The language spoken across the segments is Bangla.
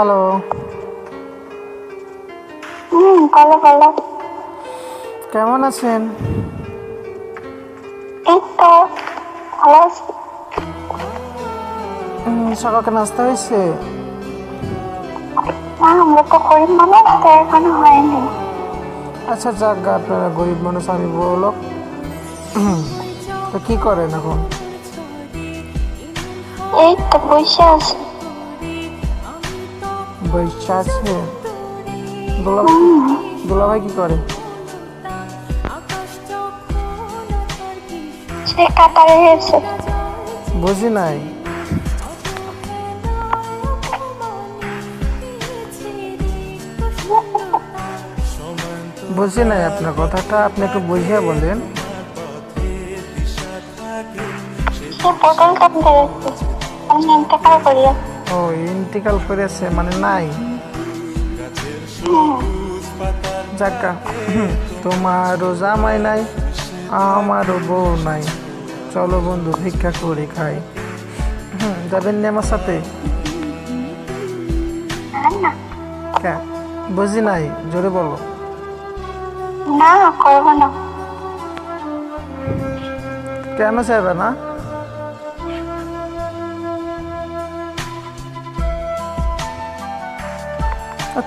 হ্যালো হুম বলো বলো কেমন আছেন এই তো ভালো আছি নাস্তা হয়েছে না আমরা তো গরিব মানুষ তো এখনও হয়নি আচ্ছা যাক গে, আপনারা গরিব মানুষ আমি বড় লোক তো কি করেন এখন এই তো বসে আছি বৈশা আছে দুলাভাই কি করে? সে কাতারে গেছে বুঝি নাই। বুঝি নাই আপনার কথাটা আপনি একটু বুঝিয়ে বলেন। সে পটল কাটতে গেছে আমি ইন্তেকাল করিয়া ও ইন্তিকাল করেছে মানে নাই? যাক্কা তোমারও জামাই নাই আমারও বউ নাই। চলো বন্ধু ভিক্ষা করে খাই। যাবেন নি আমার সাথে? বুঝি নাই জোরে বলো। না করব না। কেন চাইবে না?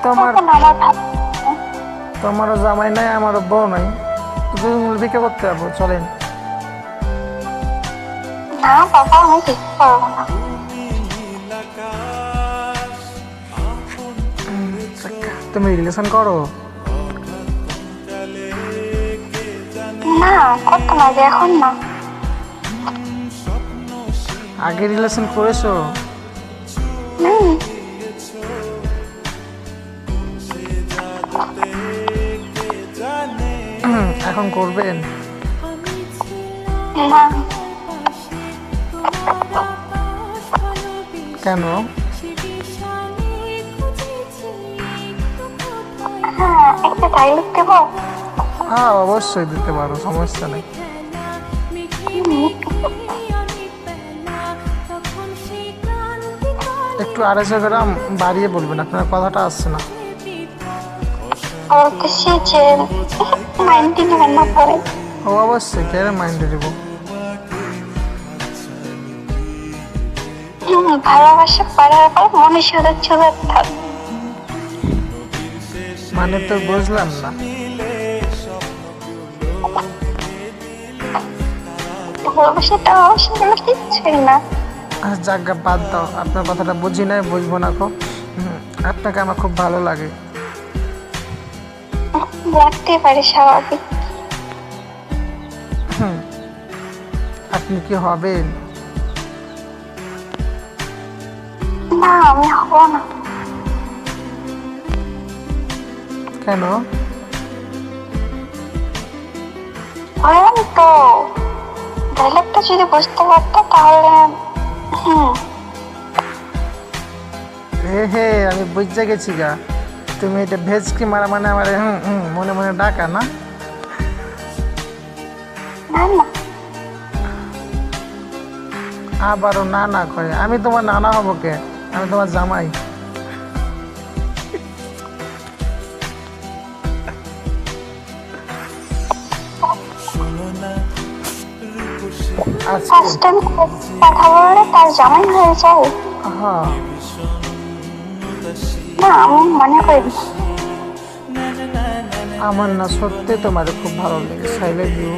তোমার তোমারও জামাই নাই আমারও বউ নাই। দুজন মিলে করতে যাব চলেন। না বাবা আমি ঠিক করব না। তুমি রিলেশন করো? না করতো না এখন না। আগে রিলেশন করেছ? হুম। এখন করবেন? না। কেন? হ্যাঁ একটা ডায়লগ দেবো? হ্যাঁ অবশ্যই দিতে পারো সমস্যা নেই। একটু আড়াইশো গ্রাম বাড়িয়ে বলবেন আপনার কথাটা আসছে না। বলতেছি যে নাইনটি নেবেন না পরে। ও অবশ্যই কে মাইন্ডে দেবো ভালোবাসা পর মনে সাদা চলে থাক। মানে তো বুঝলাম না। ভালোবাসাটা অবশ্যই কোনো কিচ্ছুই না। আর জায়গা বাদ দাও। আপনার কথাটা বুঝি নাই বুঝব না খো হুম, আপনাকে আমার খুব ভালো লাগে। লাগতেই পারে স্বাভাবিক। হুম, আপনি কি হবেন? না আমি হব না। কেন? বললাম তো ডায়লগটা যদি বুঝতে পারতো তাহলে হুম। হে হে আমি বুঝতে গেছি গা। তুমি এটা ভেজ কি মারা মানে আমার হুম হুম মনে মনে ডাকা না? আবারও না না করে আমি তোমার নানা হব কে? আমি তোমার জামাই। ফার্স্ট টাইম কথা বললে তার জামাই হয়ে যায়। হ্যাঁ না আমি মনে করি আমার না সত্যি তোমার খুব ভালো লাগে সাইলে ইউ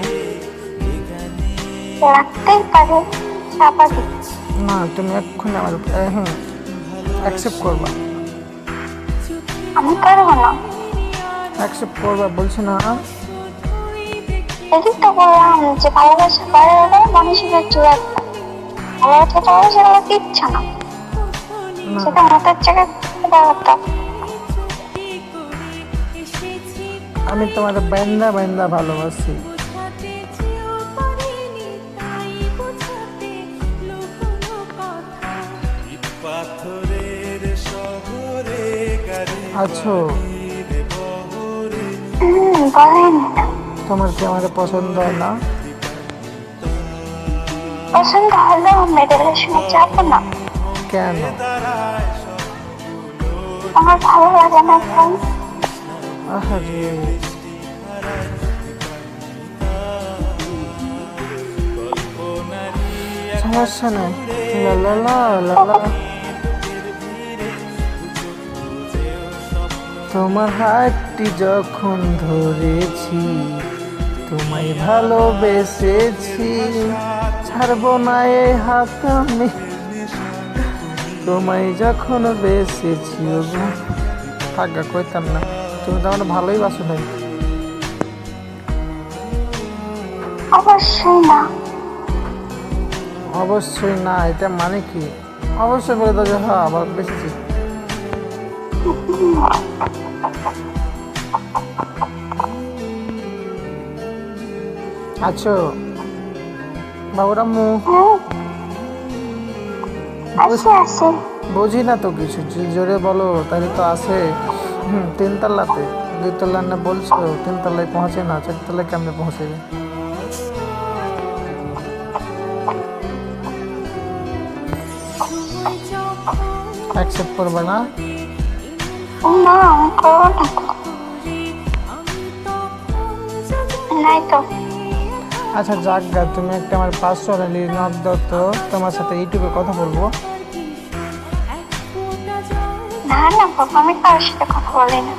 লাগতেই পারে স্বাভাবিক না তুমি এক্ষুনি আমার হুম অ্যাকসেপ্ট করবা। আমি পারব না। অ্যাকসেপ্ট করবা বলছি না। এদিক তো বললাম যে ভালোবাসা বাড়ার পরে মানুষের একটা ভালোবাসা অবশ্যই আমার ইচ্ছা না। সেটা মতের জায়গায় আমি তোমার বাইন্দা বাইন্দা ভালোবাসি। আছো? তোমার কি আমার পছন্দ হয় না? পছন্দ হলেও আমি রিলেশনে যাব না। কেন? তোমার হাতটি যখন ধরেছি তোমায় ভালোবেসেছি ছাড়বো না এ হাত আমি। তোমায় যখন বেসেছি থাকা কইতাম না তুমি তো আমার ভালোই বাসো নাই। অবশ্যই না। অবশ্যই না এটা মানে কি? অবশ্যই বলে দাও যে হ্যাঁ আবার বেশি আচ্ছা বাবুরাম্মু? হ্যাঁ। আছে আছে বুঝি না তো কিছু। যে- জোরে বলো তাহলে তো আছে। হুম তিনতলাতে। দুইতলা না বলছো তিনতলায় পৌঁছে না চারতলায় কেমনে পৌঁছে অ্যাকসেপ্ট করবে না? না আমি না নাই তো। আচ্ছা যাক গা তুমি একটা আমার পার্সোনালি নক দাও তো তোমার সাথে ইউটিউবে কথা বলব। না না বাবা আমি কারোর সাথে কথা বলি না।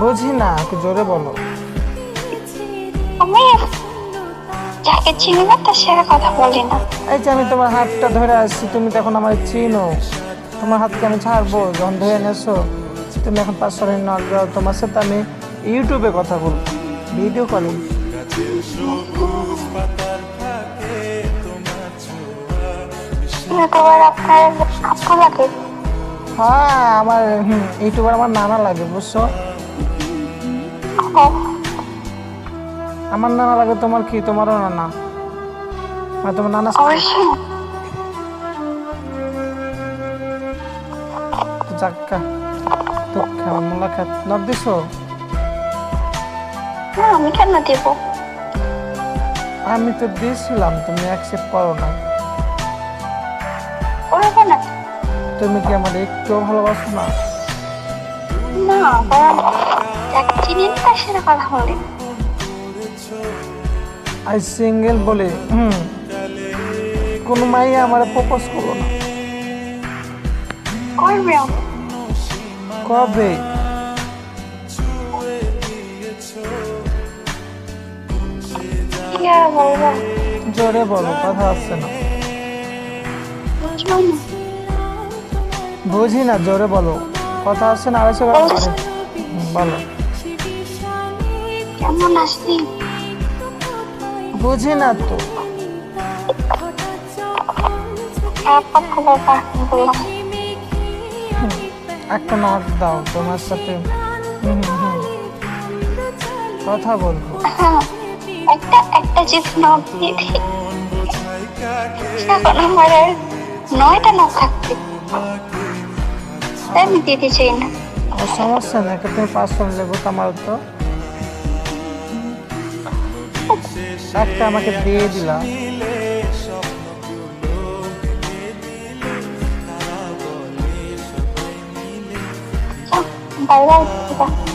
বুঝি না একটু জোরে বলো। আমি যাকে চিনি না তার সাথে কথা বলি না। এই যে আমি তোমার হাতটা ধরে আসছি তুমি তো এখন আমার চিনো। তোমার হাতকে আমি ছাড়বো যখন ধরে এনেছো তুমি এখন পার্সোনালি নক দাও তোমার সাথে আমি ইউটিউবে কথা বলব ভিডিও কলিং ইউটিউবার আপনার আপু লাগে? হ্যাঁ আমার ইউটিউবার আমার নানা লাগে বুঝছ? আমার নানা লাগে তোমার কি? তোমারও নানা? মানে তোমার নানা যাক্কা তো কেমন মোলাকাত নক দিছো? না আমি কেন দেব? আমি তো দিয়েছিলাম তুমি অ্যাকসেপ্ট করো না। না? তুমি কি আমার একটু ভালোবাসো না? না বরং তার সাথে কথা বলি। আই সিঙ্গেল বলে হুম কোনো মাই আমার প্রপোজ করল না। করবে কবে? জোরে বলো কথা আসছে না। বুঝি না জোরে বলো। কথা আসছে না আড়াইশো। বলো। কেমন আসছি বুঝি না তো। একটা নক দাও তোমার সাথে। কথা বলব। হ্যাঁ একটা একটা জিপ নখ দিয়ে দিই। এখন আমার আর নয়টা নখ থাকবে তাই আমি দিতে চাই না। সমস্যা নেই একটা তুমি পাসওয়ার্ড লেবো তো আমার তো। একটা আমাকে দিয়ে দিলা। Bye bye